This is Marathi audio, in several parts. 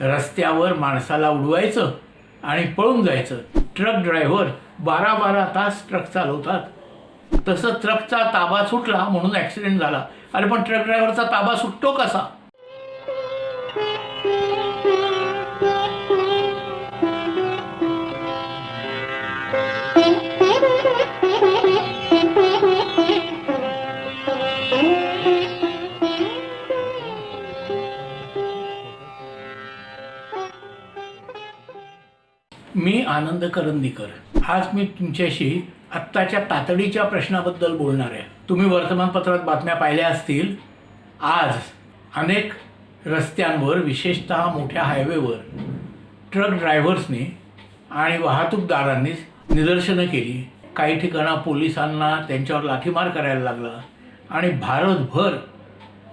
रस्त्यावर माणसाला उडवायचं आणि पळून जायचं. ट्रक ड्रायव्हर बारा बारा तास ट्रक चालवतात. तसं ट्रकचा ताबा सुटला म्हणून ॲक्सिडेंट झाला. अरे पण ट्रक ड्रायव्हरचा ताबा सुटतो कसा? मी आनंद करंदीकर. आज मी तुमच्याशी आत्ताच्या तातडीच्या प्रश्नाबद्दल बोलणार आहे. तुम्ही वर्तमानपत्रात बातम्या पाहिल्या असतील. आज अनेक रस्त्यांवर विशेषतः मोठ्या हायवेवर ट्रक ड्रायव्हर्सनी आणि वाहतूकदारांनी निदर्शनं केली. काही ठिकाणा पोलिसांना त्यांच्यावर लाठीमार करायला लागला आणि भारतभर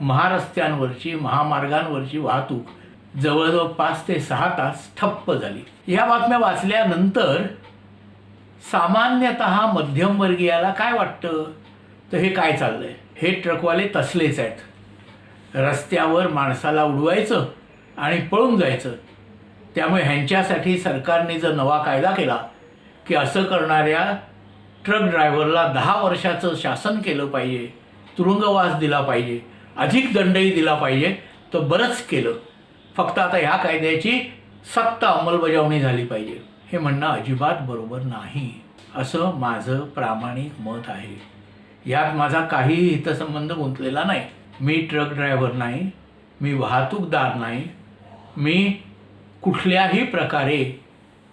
महारस्त्यांवरची महामार्गांवरची वाहतूक जवळजवळ पाच ते सहा तास ठप्प झाली. ह्या बातम्या वाचल्यानंतर सामान्यतः मध्यमवर्गीयाला काय वाटतं? तर हे काय चाललं आहे हे ट्रकवाले तसलेच आहेत. रस्त्यावर माणसाला उडवायचं आणि पळून जायचं. त्यामुळे ह्यांच्यासाठी सरकारने जर नवा कायदा केला की असं करणाऱ्या ट्रक ड्रायव्हरला दहा वर्षाचं शासन केलं पाहिजे तुरुंगवास दिला पाहिजे अधिक दंडही दिला पाहिजे तर बरंच केलं. फक्त आता ह्या कायद्याची सक्त अंमलबजावणी झाली पाहिजे. हे म्हणणं अजिबात बरोबर नाही. असं माझं प्रामाणिक मत आहे. यात माझा काहीही हितसंबंध गुंतलेला नाही. मी ट्रक ड्रायव्हर नाही. मी वाहतूकदार नाही. मी कुठल्याही प्रकारे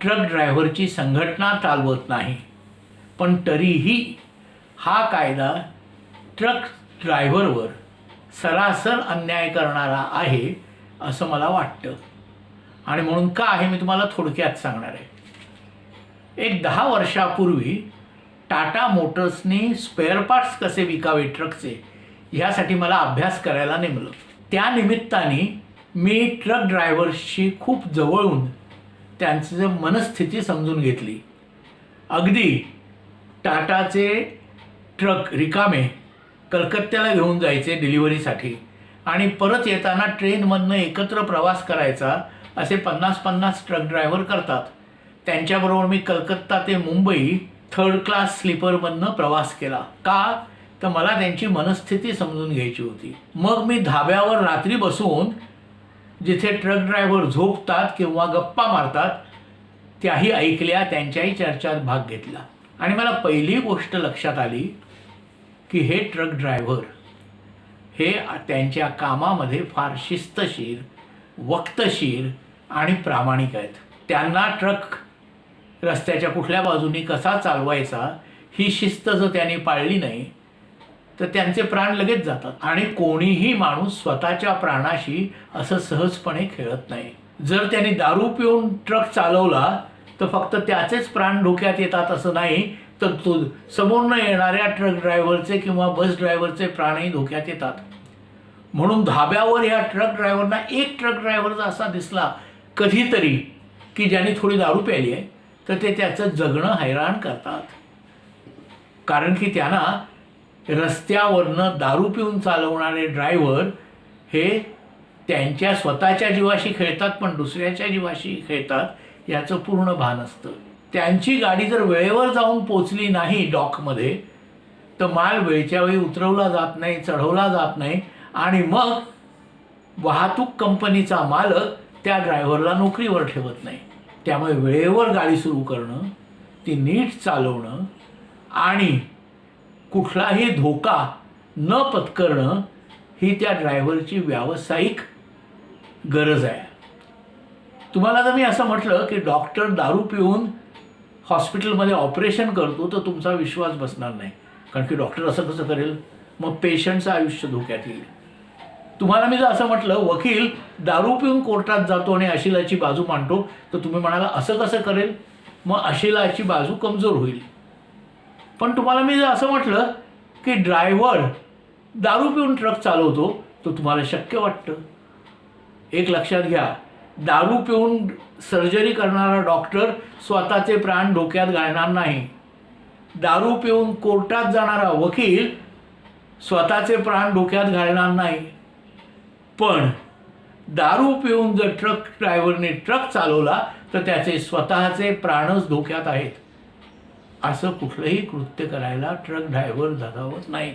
ट्रक ड्रायव्हरची संघटना चालवत नाही. पण तरीही हा कायदा ट्रक ड्रायव्हरवर सरासर अन्याय करणारा आहे. असं मला वाटतं. आणि म्हणून का आहे मी तुम्हाला थोडक्यात सांगणार आहे. एक दहा वर्षापूर्वी टाटा मोटर्सनी स्पेअर पार्ट्स कसे विकावे ट्रकचे ह्यासाठी मला अभ्यास करायला नेमलं. त्या निमित्ताने मी ट्रक ड्रायव्हर्सशी खूप जवळून त्यांची मनस्थिती समजून घेतली. अगदी टाटाचे ट्रक रिकामे कलकत्त्याला घेऊन जायचे डिलिव्हरीसाठी. आणि परत येताना ट्रेनमधनं एकत्र प्रवास करायचा असे पन्नास पन्नास ट्रक ड्रायव्हर करतात. त्यांच्याबरोबर मी कलकत्ता ते मुंबई थर्ड क्लास स्लीपरमधनं प्रवास केला. का? तर मला त्यांची मनस्थिती समजून घ्यायची होती. मग मी धाब्यावर रात्री बसून जिथे ट्रक ड्रायव्हर झोपतात किंवा गप्पा मारतात त्याही ऐकल्या त्यांच्याही चर्चात भाग घेतला. आणि मला पहिली गोष्ट लक्षात आली की हे ट्रक ड्रायव्हर हे त्यांच्या कामामध्ये फार शिस्तशीर वक्तशीर आणि प्रामाणिक आहेत. त्यांना ट्रक रस्त्याच्या कुठल्या बाजूनी कसा चालवायचा ही शिस्त जर त्यांनी पाळली नाही तर त्यांचे प्राण लगेच जातात आणि कोणीही माणूस स्वतःच्या प्राणाशी असं सहजपणे खेळत नाही. जर त्यांनी दारू पिऊन ट्रक चालवला तर फक्त त्याचेच प्राण धोक्यात येतात असं नाही तर तो समोरनं येणाऱ्या ट्रक ड्रायव्हरचे किंवा बस ड्रायव्हरचे प्राणही धोक्यात येतात. म्हणून धाब्यावर या ट्रक ड्रायव्हरना एक ट्रक ड्रायव्हर असा दिसला कधीतरी की ज्यांनी थोडी दारू प्यायली आहे तर ते त्याचं जगणं हैराण करतात. कारण की त्यांना रस्त्यावरनं दारू पिऊन चालवणारे ड्रायव्हर हे त्यांच्या स्वतःच्या जीवाशी खेळतात पण दुसऱ्याच्या जीवाशी खेळतात याचं पूर्ण भान असतं. त्यांची गाडी जर वेळेवर जाऊन पोचली नाही डॉकमध्ये तर माल वेळच्या वेळी उतरवला जात नाही चढवला जात नाही आणि मग वाहतूक कंपनीचा मालक त्या ड्रायव्हरला नोकरीवर ठेवत नाही. त्यामुळे वेळेवर गाडी सुरू करणं ती नीट चालवणं आणि कुठलाही धोका न पत्करणं ही त्या ड्रायव्हरची व्यावसायिक गरज आहे. तुम्हाला जर मी असं म्हटलं की डॉक्टर दारू पिऊन हॉस्पिटलमध्ये ऑपरेशन करतो तर तुमचा विश्वास बसणार नाही. कारण की डॉक्टर असं कसं करेल? मग पेशंटचं आयुष्य धोक्यात येईल. तुम्हाला मी जर असं म्हटलं वकील दारू पिऊन कोर्टात जातो आणि अशिलाची बाजू मांडतो तर तुम्ही म्हणाला असं कसं करेल? मग अशिलाची बाजू कमजोर होईल. पण तुम्हाला मी जर असं म्हटलं की ड्रायव्हर दारू पिऊन ट्रक चालवतो तर तुम्हाला शक्य वाटतं. एक लक्षात घ्या दारू पिऊन सर्जरी करणारा डॉक्टर स्वतःचे प्राण धोक्यात घालणार नाही. दारू पिऊन कोर्टात जाणारा वकील स्वतःचे प्राण धोक्यात घालणार नाही. पण दारू पिऊन जर ट्रक ड्रायव्हरने ट्रक चालवला तर त्याचे स्वतःचे प्राणच धोक्यात आहेत. असं कुठलंही कृत्य करायला ट्रक ड्रायव्हर धगावत नाहीत.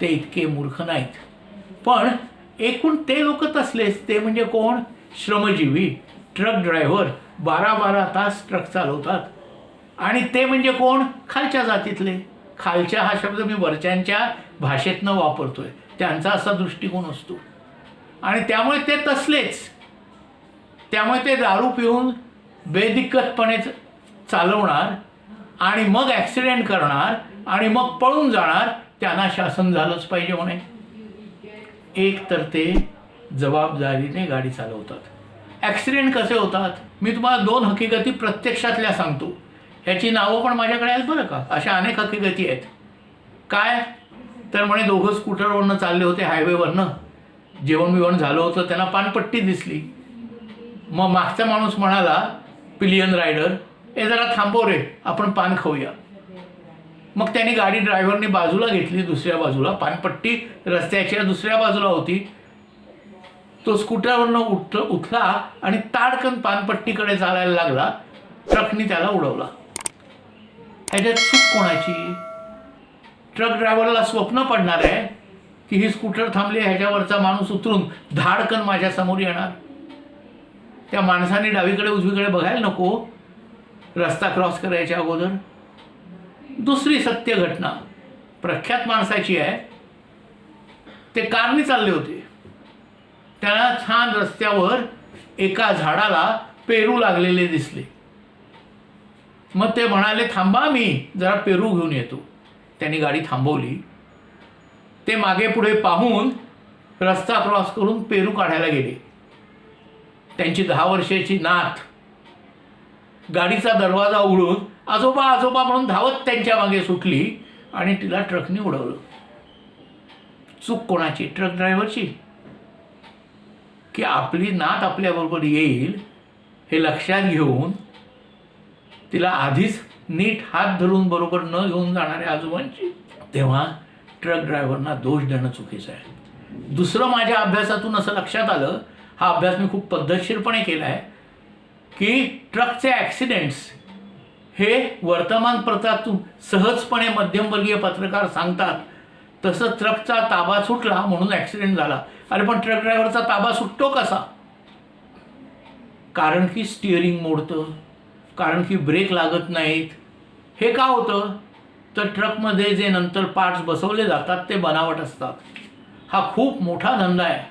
ते इतके मूर्ख नाहीत. पण एकूण ते लोक तसलेच. ते म्हणजे कोण? श्रमजीवी ट्रक ड्रायव्हर बारा बारा तास ट्रक चालवतात. आणि ते म्हणजे कोण? खालच्या जातीतले. खालच्या हा शब्द मी वरच्यांच्या भाषेतनं वापरतोय. त्यांचा असा दृष्टिकोन असतो. आणि त्यामुळे ते तसलेच. त्यामुळे ते दारू पिऊन बेदिक्कतपणे चालवणार आणि मग ॲक्सिडेंट करणार आणि मग पळून जाणार त्यांना शासन झालंच पाहिजे म्हणे. एक तर ते जबाबदारीने गाडी चालवतात. ॲक्सिडेंट कसे होतात? मी तुम्हाला दोन हकीकती प्रत्यक्षातल्या सांगतो. ह्याची नावं पण माझ्याकडे आहेत बरं का? अशा अनेक हकीकती आहेत. काय? तर म्हणे दोघं स्कूटरवरनं चालले होते हायवेवरनं. जेवण बिवण झालं होतं त्यांना पानपट्टी दिसली. मग मागचा माणूस म्हणाला पिलियन रायडर हे जरा थांबव रे आपण पान खाऊया. मग त्यांनी गाडी ड्रायव्हरने बाजूला घेतली दुसऱ्या बाजूला पानपट्टी. रस्त्याच्या दुसऱ्या बाजूला होती. तो स्कूटरवरनं उठ उठला आणि ताडकन पानपट्टीकडे चालायला लागला. ट्रकनी त्याला उडवला. ह्याच्यात चूक कोणाची? ट्रक ड्रायव्हरला स्वप्न पडणार आहे की ही स्कूटर थांबली ह्याच्यावरचा माणूस उतरून धाडकन माझ्यासमोर येणार. त्या माणसाने डावीकडे उजवीकडे बघायला नको. रस्ता क्रॉस करायच्या अगोदर. दुसरी सत्य घटना प्रख्यात माणसाची आहे. ते कारने चालले होते. त्याला छान रस्त्यावर एका झाडाला पेरू लागलेले दिसले. मग ते म्हणाले थांबा मी जरा पेरू घेऊन येतो. त्यांनी गाडी थांबवली. ते मागे पुढे पाहून रस्ता क्रॉस करून पेरू काढायला गेले. त्यांची दहा वर्षाची नात. गाडीचा दरवाजा उघडून आजोबा आजोबा म्हणून धावत त्यांच्या मागे सुटली आणि तिला ट्रकने उडवलं. चूक कोणाची? ट्रक ड्रायव्हरची? की आपली नात आपल्याबरोबर येईल हे लक्षात घेऊन तिला आधीच नीट हात धरून बरोबर न घेऊन जाणाऱ्या आजोबांची तेव्हा ट्रक ड्रायव्हरना दोष देणं चुकीचं आहे. दुसरं माझ्या अभ्यासातून असं लक्षात आलं हा अभ्यास मी खूप पद्धतशीरपणे केला आहे की ट्रकचे ॲक्सिडेंट्स हे वर्तमानपत्रातून सहजपणे मध्यमवर्गीय पत्रकार सांगतात तसं ट्रकचा ताबा सुटला म्हणून ॲक्सिडेंट झाला. अरे पण ट्रक ड्रायव्हरचा ताबा सुटतो कसा? कारण की स्टिअरिंग मोडतं कारण की ब्रेक लागत नाहीत. हे का होतं? तर ट्रकमध्ये जे नंतर पार्ट्स बसवले जातात ते बनावट असतात. हा खूप मोठा धंदा आहे.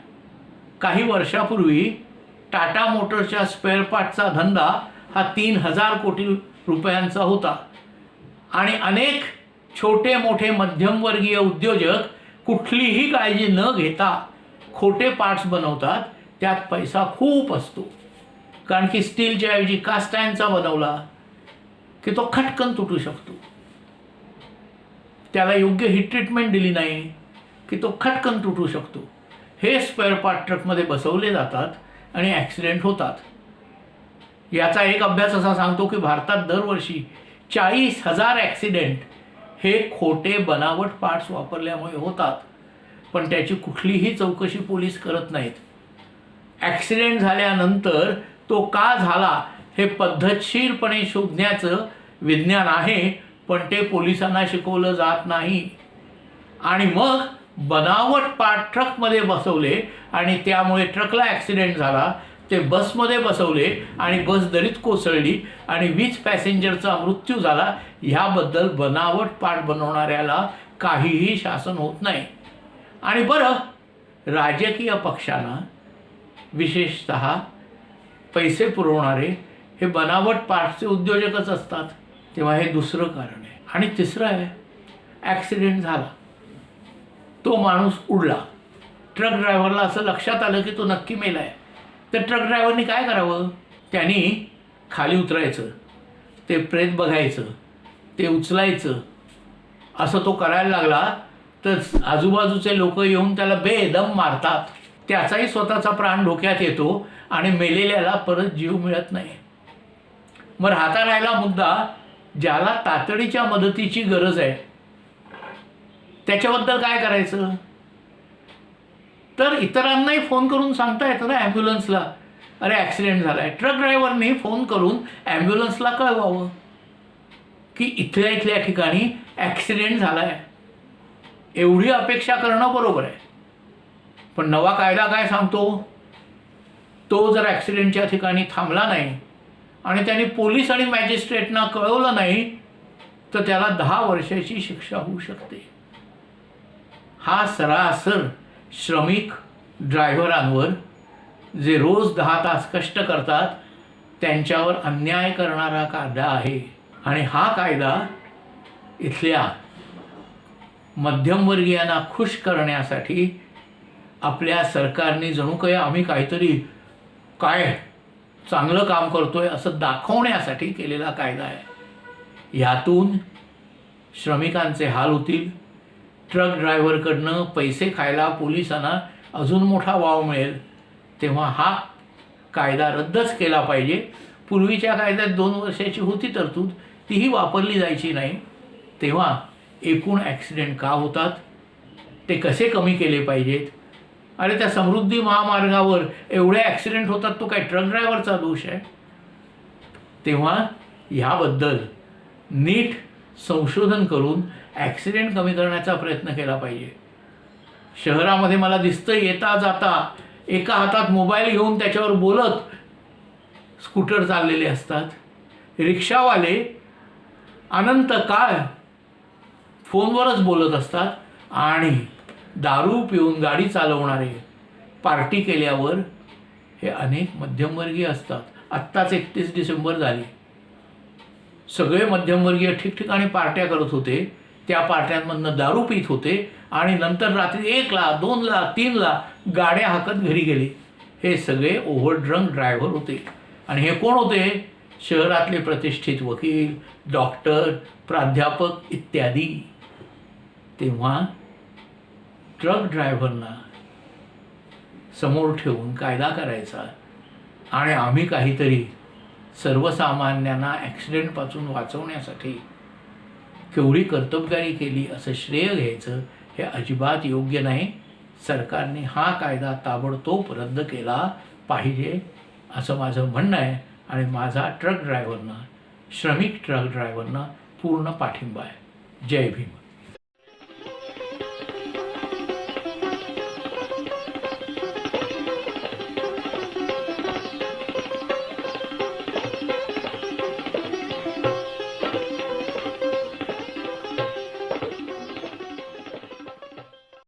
काही वर्षापूर्वी टाटा मोटर्सच्या स्पेअर पार्टचा धंदा हा तीन हजार कोटी रुपयांचा होता. आणि अनेक छोटे मोठे मध्यमवर्गीय उद्योजक कुठलीही काळजी न घेता खोटे पार्ट्स बनवतात त्यात पैसा खूप असतो. कारण की स्टीलच्या ऐवजी कास्ट बनवला की तो खटकन तुटू शकतो. त्याला योग्य हिट ट्रीटमेंट दिली नाही की तो खटकन तुटू शकतो. हे स्पेअर पार्ट ट्रकमध्ये बसवले जातात आणि ॲक्सिडेंट होतात. याचा एक अभ्यास असा सांगतो की भारतात दरवर्षी चाळीस हजार ॲक्सिडेंट हे खोटे बनावट पार्ट्स वापरल्यामुळे होतात पण त्याची कुठलीही चौकशी पोलीस करत नाहीत. ॲक्सिडेंट झाल्यानंतर तो का झाला हे पद्धतशीरपणे शोधण्याचं विज्ञान आहे पण ते पोलिसांना शिकवलं जात नाही. आणि मग बनावट पार्ट ट्रकमध्ये बसवले आणि त्यामुळे ट्रकला ॲक्सिडेंट झाला. ते बसमध्ये बसवले आणि बस दरीत कोसळली आणि वीस पॅसेंजरचा मृत्यू झाला. ह्याबद्दल बनावट पार्ट बनवणाऱ्याला काहीही शासन होत नाही. आणि बरं राजकीय पक्षांना विशेषत पैसे पुरवणारे हे बनावट पार्टचे उद्योजकच असतात. तेव्हा हे दुसरं कारण आहे. आणि तिसरं आहे ॲक्सिडेंट झाला. तो माणूस उडला. ट्रक ड्रायव्हरला असं लक्षात आलं की तो नक्की मेला आहे. तर ट्रक ड्रायव्हरनी काय करावं? त्यांनी खाली उतरायचं ते प्रेत बघायचं ते उचलायचं. असं तो करायला लागला तर आजूबाजूचे लोक येऊन त्याला बेदम मारतात. त्याचाही स्वतःचा प्राण धोक्यात येतो आणि मेलेल्याला परत जीव मिळत नाही. मग राहता राहिला मुद्दा ज्याला तातडीच्या मदतीची गरज आहे. त्याच्याबद्दल काय करायचं? तर इतरांनाही फोन करून सांगता येतं ना ॲम्ब्युलन्सला. अरे ॲक्सिडेंट झाला आहे ट्रक ड्रायव्हरनी फोन करून ॲम्ब्युलन्सला कळवावं. की इथल्या इथल्या ठिकाणी ॲक्सिडेंट झाला आहे एवढी अपेक्षा करणं बरोबर आहे. पण नवा कायदा काय सांगतो? तो जर ॲक्सिडेंटच्या ठिकाणी थांबला नाही आणि त्यांनी पोलीस आणि मॅजिस्ट्रेटना कळवलं नाही तर त्याला दहा वर्षाची शिक्षा होऊ शकते. हा सरासर श्रमिक ड्रायव्हरांवर जे रोज दहा तास कष्ट करतात त्यांच्यावर अन्याय करणारा कायदा आहे. आणि हा कायदा इथल्या मध्यमवर्गीयांना खुश करण्यासाठी आपल्या सरकारने जणू काही आम्ही काहीतरी काय चांगलं काम करतोय असं दाखवण्यासाठी केलेला कायदा आहे. यातून श्रमिकांचे हाल होतील. ट्रक ड्रायव्हरकडनं पैसे खायला पोलिसांना अजून मोठा वाव मिळेल. तेव्हा हा कायदा रद्दच केला पाहिजे. पूर्वीच्या कायद्यात दोन वर्षाची होती तरतूद. तीही वापरली जायची नाही. तेव्हा एकूण ॲक्सिडेंट का होतात? ते कसे कमी केले पाहिजेत? अरे त्या समृद्धी महामार्गावर एवढे ॲक्सिडेंट होतात तो काय ट्रक ड्रायव्हरचा दोष आहे? तेव्हा ह्याबद्दल नीट संशोधन करून ॲक्सिडेंट कमी करण्याचा प्रयत्न केला पाहिजे. शहरामध्ये मला दिसतं येता जाता एका हातात मोबाईल घेऊन त्याच्यावर बोलत स्कूटर चाललेले असतात. रिक्षावाले अनंत काळ फोनवरच बोलत असतात आणि दारू पिऊन गाडी चालवणारे पार्टी केल्यावर हे अनेक मध्यमवर्गीय असतात. आत्ताच एकतीस डिसेंबर झाली. सगळे मध्यमवर्गीय ठिकठिकाणी पार्ट्या करत होते. त्या पार्ट्यांमधनं दारू पित होते आणि नंतर रात्री एकला दोनला तीनला गाड्या हाकत घरी गेले. हे सगळे ओव्हर ड्रंक ड्रायव्हर होते. आणि हे कोण होते? शहरातले प्रतिष्ठित वकील डॉक्टर प्राध्यापक इत्यादी. तेव्हा ट्रक ड्रायव्हरना समोर ठेवून कायदा करायचा. आणि आम्ही काहीतरी सर्वसामान्यांना ॲक्सिडेंटपासून वाचवण्यासाठी केवढी कर्तबगारी केली असं श्रेय घ्यायचं हे अजिबात योग्य नाही. सरकारने हा कायदा ताबडतोब रद्द केला पाहिजे असं माझं म्हणणं आहे आणि माझा ट्रक ड्रायव्हरना श्रमिक ट्रक ड्रायव्हरना पूर्ण पाठिंबा आहे. जय भीम.